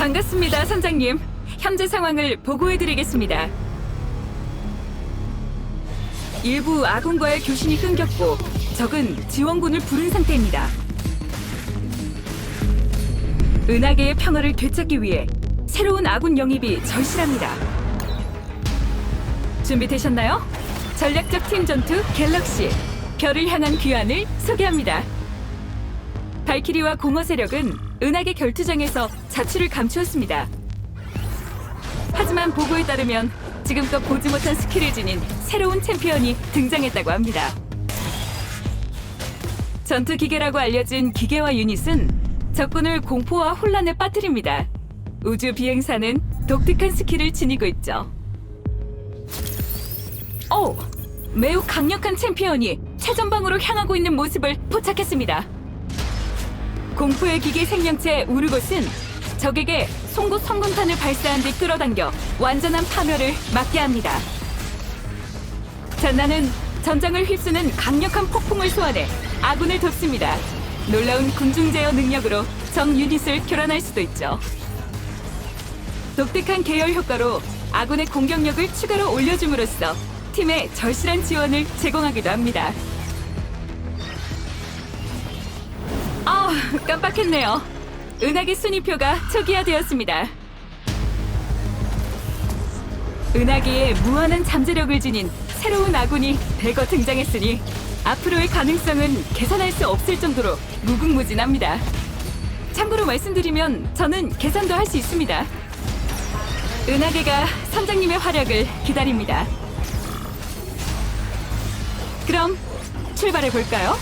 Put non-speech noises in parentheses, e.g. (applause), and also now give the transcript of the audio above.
반갑습니다, 선장님. 현재 상황을 보고해드리겠습니다. 일부 아군과의 교신이 끊겼고 적은 지원군을 부른 상태입니다. 은하계의 평화를 되찾기 위해 새로운 아군 영입이 절실합니다. 준비되셨나요? 전략적 팀 전투 갤럭시 별을 향한 귀환을 소개합니다. 발키리와 공허 세력은 은하계 결투장에서 자취를 감추었습니다. 하지만 보고에 따르면 지금껏 보지 못한 스킬을 지닌 새로운 챔피언이 등장했다고 합니다. 전투 기계라고 알려진 기계화 유닛은 적군을 공포와 혼란에 빠뜨립니다. 우주 비행사는 독특한 스킬을 지니고 있죠. 오! 매우 강력한 챔피언이 최전방으로 향하고 있는 모습을 포착했습니다. 공포의 기계 생명체 우르곳은 적에게 송곳 성군탄을 발사한 뒤 끌어당겨 완전한 파멸을 막게 합니다. 전나는 전장을 휩쓰는 강력한 폭풍을 소환해 아군을 돕습니다. 놀라운 군중 제어 능력으로 정 유닛을 교란할 수도 있죠. 독특한 계열 효과로 아군의 공격력을 추가로 올려줌으로써 팀에 절실한 지원을 제공하기도 합니다. (laughs) 깜빡했네요. 은하계 순위표가 초기화되었습니다. 은하계에 무한한 잠재력을 지닌 새로운 아군이 대거 등장했으니 앞으로의 가능성은 계산할 수 없을 정도로 무궁무진합니다. 참고로 말씀드리면 저는 계산도 할 수 있습니다. 은하계가 선장님의 활약을 기다립니다. 그럼 출발해 볼까요?